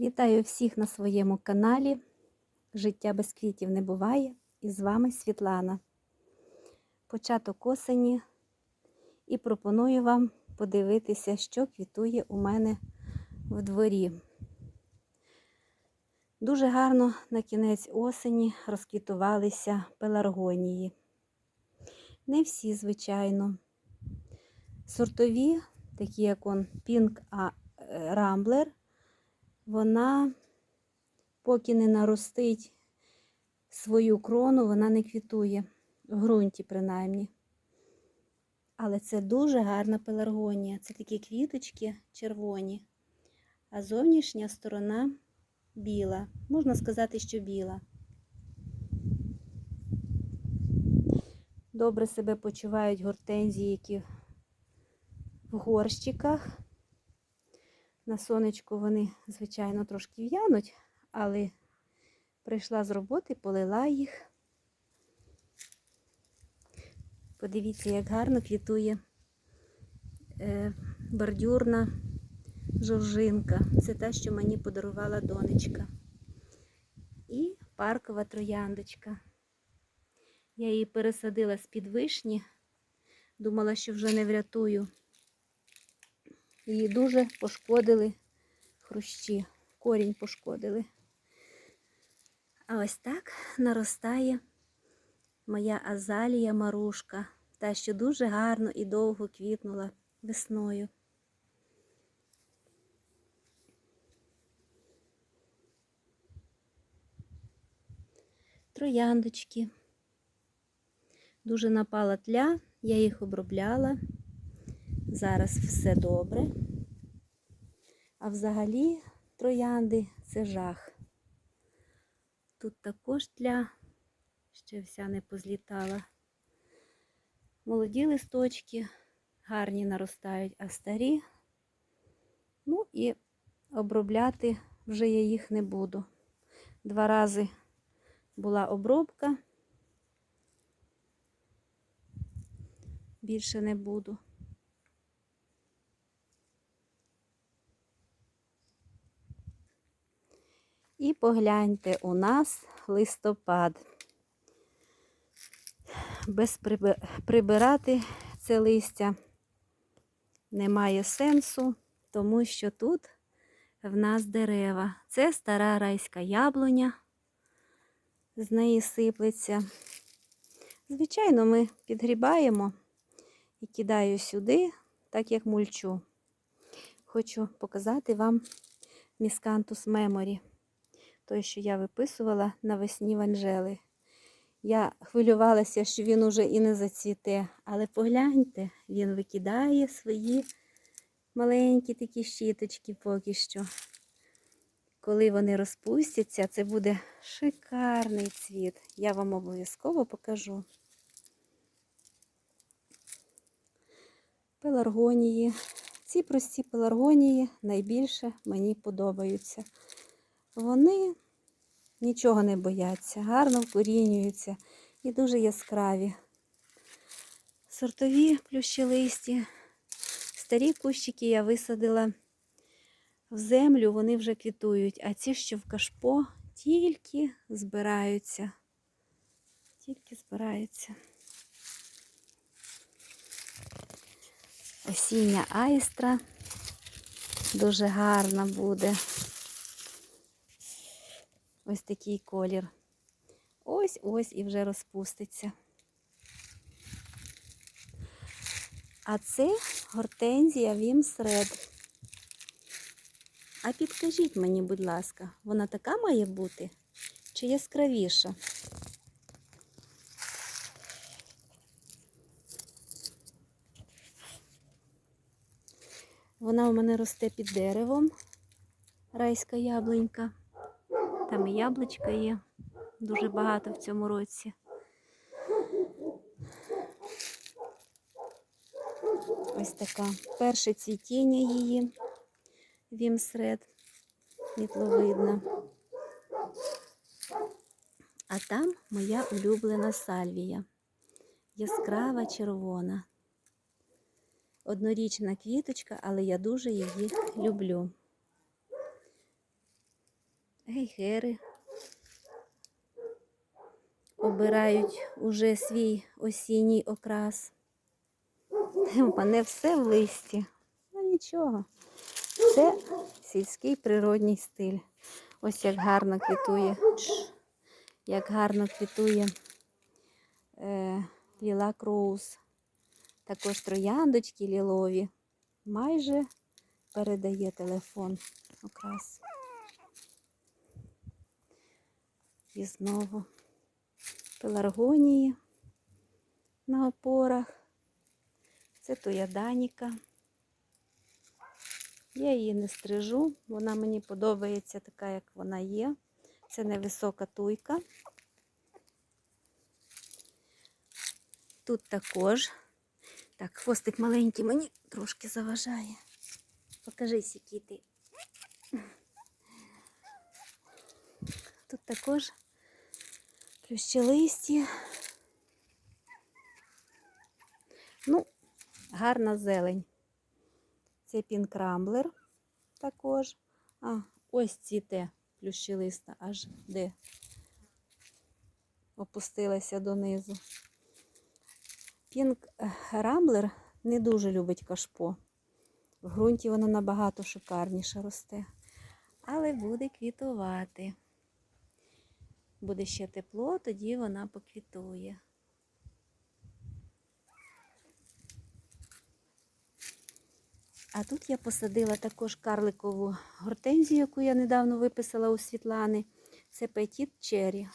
Вітаю всіх на своєму каналі. Життя без квітів не буває. І з вами Світлана. Початок осені. І пропоную вам подивитися, що квітує у мене в дворі. Дуже гарно на кінець осені розквітувалися пеларгонії. Не всі, звичайно. Сортові, такі як он Pink Rambler, вона, поки не наростить свою крону, вона не квітує, в ґрунті принаймні. Але це дуже гарна пеларгонія. Це такі квіточки червоні, а зовнішня сторона біла. Можна сказати, що біла. Добре себе почувають гортензії, які в горщиках. На сонечку вони, звичайно, трошки в'януть, але прийшла з роботи, полила їх. Подивіться, як гарно квітує е, бордюрна жоржинка. Це те, що мені подарувала донечка. І паркова трояндочка. Я її пересадила з-під вишні, думала, що вже не врятую. Її дуже пошкодили хрущі, корінь пошкодили. А ось так наростає моя азалія марушка, та, що дуже гарно і довго квітнула весною. Трояндочки. Дуже напала тля, я їх обробляла. Зараз все добре. А взагалі троянди це жах. Тут також тля, ще вся не позлітала. Молоді листочки гарні наростають, а старі. Ну і обробляти вже я їх не буду. Два рази була обробка. Більше не буду. І погляньте, у нас листопад. Без прибирати це листя немає сенсу, тому що тут в нас дерева. Це стара райська яблуня, з неї сиплеться. Звичайно, ми підгрібаємо і кидаю сюди, так як мульчу. Хочу показати вам міскантус меморі той, що я виписувала навесні в Анжели. Я хвилювалася, що він уже і не зацвіте, але погляньте, він викидає свої маленькі такі щіточки поки що. Коли вони розпустяться, це буде шикарний цвіт. Я вам обов'язково покажу. Пеларгонії. Ці прості пеларгонії найбільше мені подобаються. Вони нічого не бояться, гарно вкорінюються і дуже яскраві. Сортові плющелисті. Старі кущики я висадила в землю, вони вже квітують, а ці, що в кашпо, тільки збираються. Тільки збираються. Осіння айстра дуже гарна буде. Ось такий колір. Ось-ось і вже розпуститься. А це гортензія Вімсред. А підкажіть мені, будь ласка, вона така має бути чи яскравіша? Вона у мене росте під деревом, райська яблунька. Там і яблучка є, дуже багато в цьому році. Ось така перше цвітіння її, вімсред, мітловидна. А там моя улюблена сальвія, яскрава червона. Однорічна квіточка, але я дуже її люблю. Гейгери обирають уже свій осінній окрас. Мене все в листі. Ну нічого. Це сільський природній стиль. Ось як гарно квітує. Як гарно квітує е, лілак роуз. Також трояндочки лілові. Майже передає телефон окрас. І знову пеларгонії на опорах. Це туяданіка. Я її не стрижу, вона мені подобається така, як вона є. Це невисока туйка. Тут також. Так, хвостик маленький мені трошки заважає. Покажись, який ти. Тут також плющелисті. Ну, гарна зелень. Це пінкрамблер також. А, ось ці те плющелиста, аж де опустилася донизу. Пінк рамблер не дуже любить кашпо. В ґрунті вона набагато шикарніше росте. Але буде квітувати. Буде ще тепло, тоді вона поквітує. А тут я посадила також карликову гортензію, яку я недавно виписала у Світлани. Це Petit Cherry.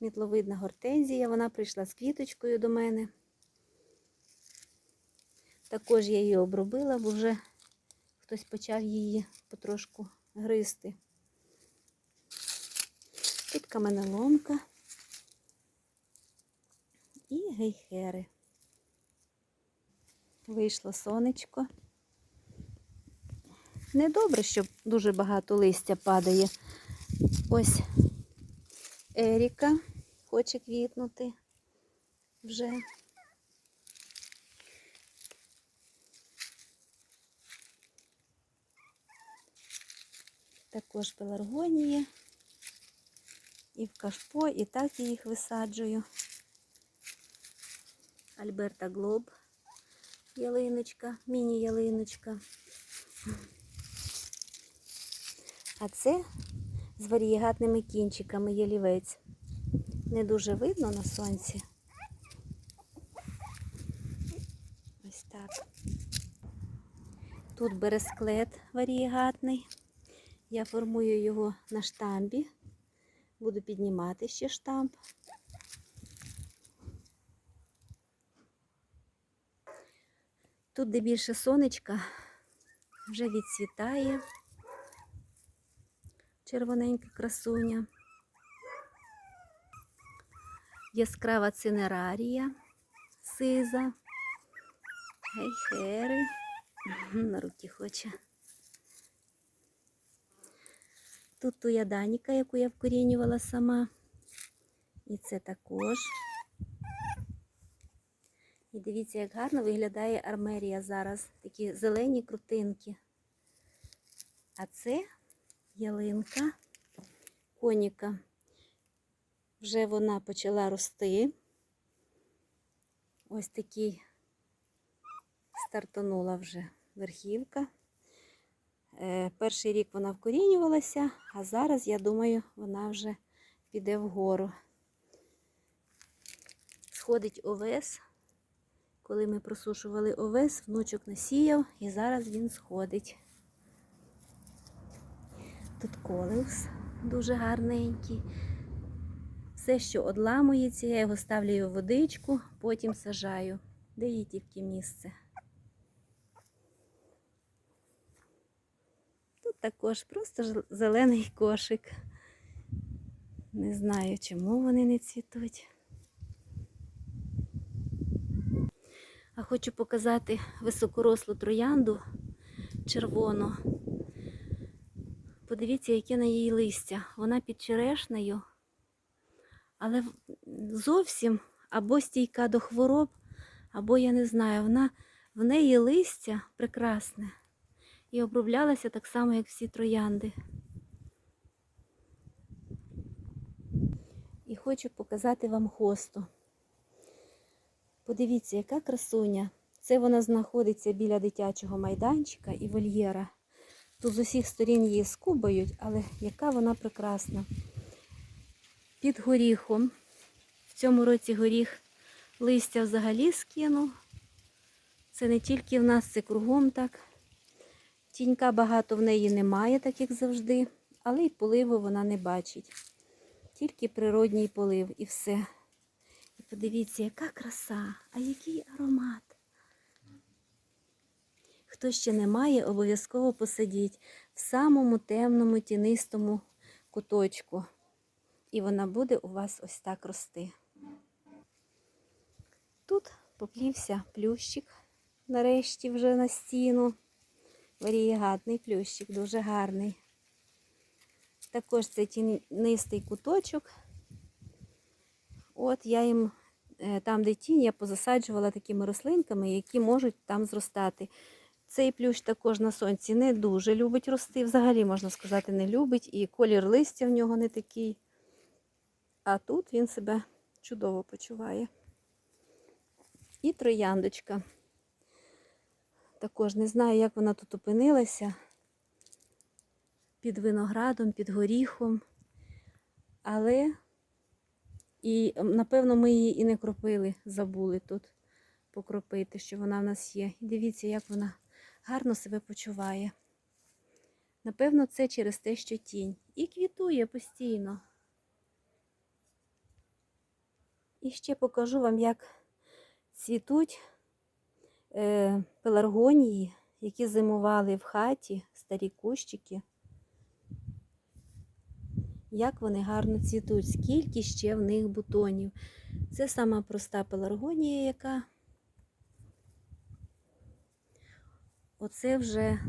Мітловидна гортензія. Вона прийшла з квіточкою до мене. Також я її обробила, бо вже хтось почав її потрошку гризти. Тут каменоломка і гейхери. Вийшло сонечко. Недобре, що дуже багато листя падає. Ось Еріка хоче квітнути вже. Також пеларгонії. І в кашпо, і так я їх висаджую. Альберта Глоб, ялиночка, міні-ялиночка. А це з варієгатними кінчиками ялівець. Не дуже видно на сонці. Ось так. Тут бересклет варієгатний. Я формую його на штамбі. Буду піднімати ще штамп. Тут, де більше сонечка, вже відцвітає червоненька красуня. Яскрава цинерарія, сиза, гейхери, на руки хоче. Тут туяданіка, яку я вкорінювала сама. І це також. І дивіться, як гарно виглядає армерія зараз. Такі зелені крутинки. А це ялинка, коніка. Вже вона почала рости. Ось такий стартанула вже верхівка. Е, Перший рік вона вкорінювалася, а зараз, я думаю, вона вже піде вгору. Сходить овес. Коли ми просушували овес, внучок насіяв і зараз він сходить. Тут колеус дуже гарненький. Все, що одламується, я його ставлю в водичку, потім сажаю, де їй тільки місце. Тут також просто зелений кошик. Не знаю, чому вони не цвітуть. А хочу показати високорослу троянду червону. Подивіться, яке на її листя. Вона під черешнею, але зовсім або стійка до хвороб, або я не знаю, вона в неї листя прекрасне. І оброблялася так само, як всі троянди. І хочу показати вам хосту. Подивіться, яка красуня. Це вона знаходиться біля дитячого майданчика і вольєра. Тут з усіх сторін її скубають, але яка вона прекрасна. Під горіхом. В цьому році горіх листя взагалі скинув. Це не тільки в нас, це кругом так. Тінька багато в неї немає, так як завжди, але й поливу вона не бачить. Тільки природній полив і все. І подивіться, яка краса, а який аромат. Хто ще не має, обов'язково посадіть в самому темному тінистому куточку. І вона буде у вас ось так рости. Тут поплівся плющик, нарешті вже на стіну. Варієгатний плющик, дуже гарний. Також це тінистий куточок. От я їм е, там, де тінь, я позасаджувала такими рослинками, які можуть там зростати. Цей плющ також на сонці не дуже любить рости. Взагалі, можна сказати, не любить. І колір листя в нього не такий. А тут він себе чудово почуває. І трояндочка. Також не знаю, як вона тут опинилася. Під виноградом, під горіхом. Але, і, напевно, ми її і не кропили, забули тут покропити, що вона в нас є. І дивіться, як вона гарно себе почуває. Напевно, це через те, що тінь. І квітує постійно. І ще покажу вам, як цвітуть пеларгонії, які зимували в хаті, старі кущики. Як вони гарно цвітуть, скільки ще в них бутонів. Це сама проста пеларгонія, яка оце вже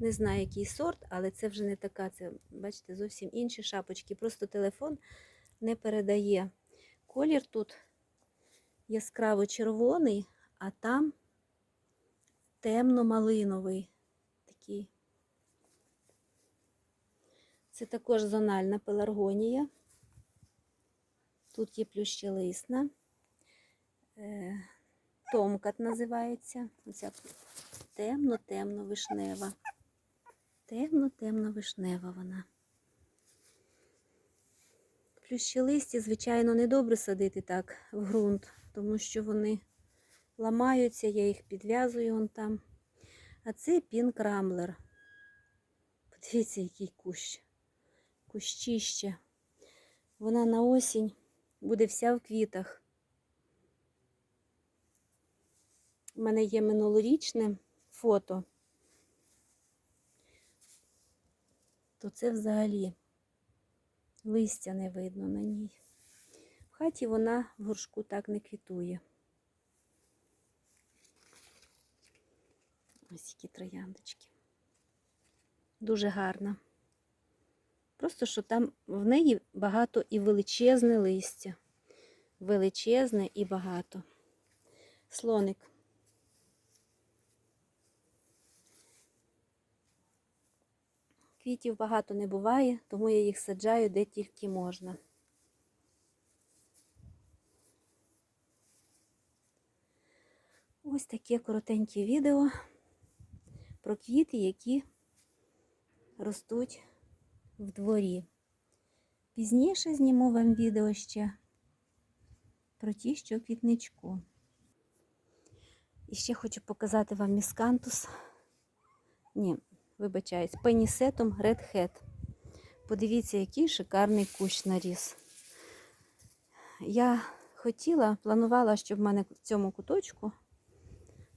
не знаю, який сорт, але це вже не така. Це, бачите, зовсім інші шапочки. Просто телефон не передає. Колір тут яскраво червоний, а там темно-малиновий. Такий. Це також зональна пеларгонія. Тут є плющелисна. Е, Томкат називається. Оця темно-темно вишнева. Темно-темно вишнева вона. Плющелисті, звичайно, не добре садити так в ґрунт, тому що вони ламаються, я їх підв'язую вон там. А це пінк рамблер. Подивіться, який кущ. Кущище. Вона на осінь буде вся в квітах. У мене є минулорічне фото. То це взагалі листя не видно на ній. В хаті вона в горшку так не квітує. Ось які трояндочки. Дуже гарна. Просто що там в неї багато і величезне листя. Величезне і багато. Слоник. Квітів багато не буває, тому я їх саджаю де тільки можна. Ось таке коротеньке відео про квіти, які ростуть в дворі. Пізніше зніму вам відео ще про ті, що квітничку. І ще хочу показати вам міскантус. Ні, вибачаюсь, пенісетом Red Hat. Подивіться, який шикарний кущ наріс. Я хотіла, планувала, щоб в мене в цьому куточку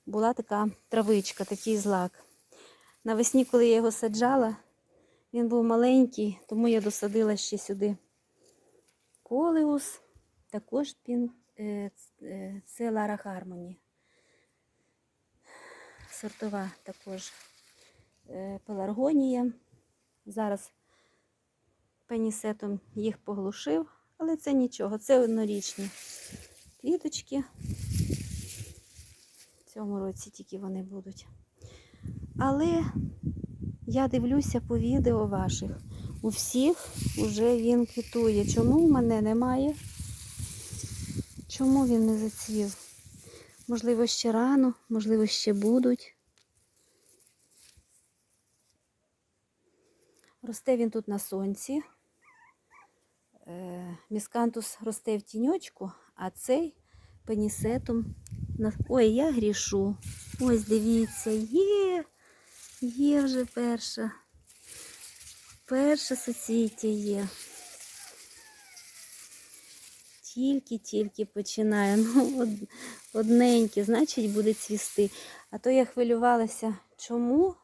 була така травичка, такий злак. Навесні, коли я його саджала, він був маленький, тому я досадила ще сюди колеус, також пін, е, е, це Лара Хармоні. Сортова також е, пеларгонія. Зараз пенісетом їх поглушив, але це нічого, це однорічні квіточки. В цьому році тільки вони будуть. Але я дивлюся по відео ваших. У всіх вже він квітує. Чому в мене немає? Чому він не зацвів? Можливо, ще рано, можливо, ще будуть. Росте він тут на сонці. Е, Міскантус росте в тіньочку, а цей пенісетум. на- Ой, я грішу. Ось дивіться, є, є вже перша. Перше суцвіття є. Тільки-тільки починає. Ну, одненьке, значить, буде цвісти. А то я хвилювалася, чому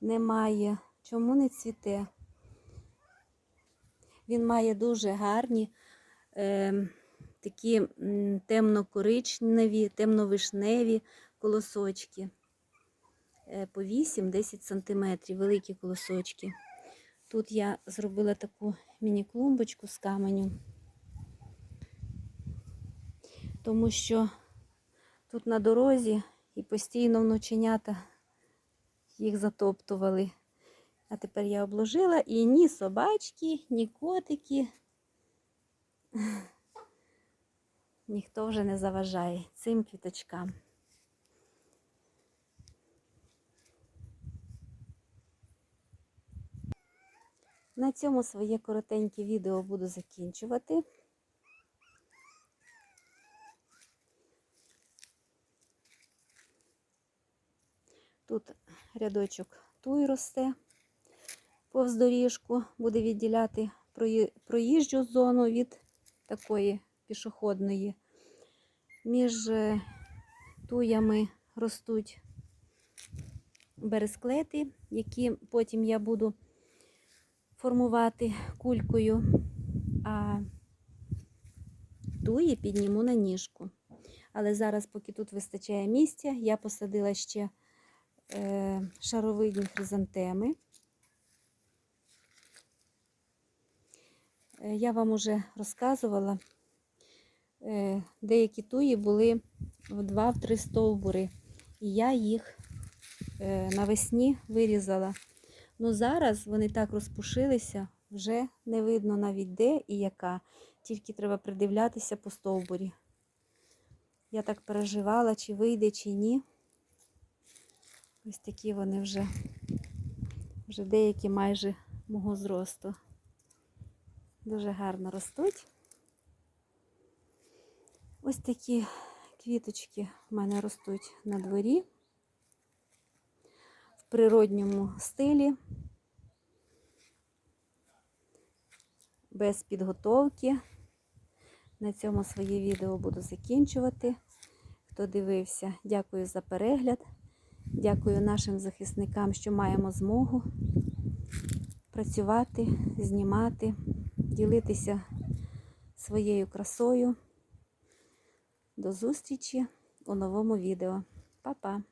немає, чому не цвіте. Він має дуже гарні е, такі темно-коричневі, темно-вишневі колосочки. Е, по 8-10 см, великі колосочки. Тут я зробила таку міні-клумбочку з каменю, тому що тут на дорозі і постійно вноченята їх затоптували. А тепер я обложила і ні собачки, ні котики. Ніхто вже не заважає цим квіточкам. На цьому своє коротеньке відео буду закінчувати. Тут рядочок туй росте повз доріжку, буде відділяти проїжджу зону від такої пішохідної. Між е, туями ростуть бересклети, які потім я буду формувати кулькою, а туї підніму на ніжку. Але зараз, поки тут вистачає місця, я посадила ще е, шаровидні хризантеми. Е, Я вам уже розказувала, е, деякі туї були в 2-3 стовбури, і я їх навесні вирізала. Ну зараз вони так розпушилися, вже не видно навіть де і яка. Тільки треба придивлятися по стовбурі. Я так переживала, чи вийде, чи ні. Ось такі вони вже, вже деякі майже мого зросту. Дуже гарно ростуть. Ось такі квіточки в мене ростуть на дворі природньому стилі, без підготовки. На цьому своє відео буду закінчувати. Хто дивився, дякую за перегляд. Дякую нашим захисникам, що маємо змогу працювати, знімати, ділитися своєю красою. До зустрічі у новому відео. Па-па!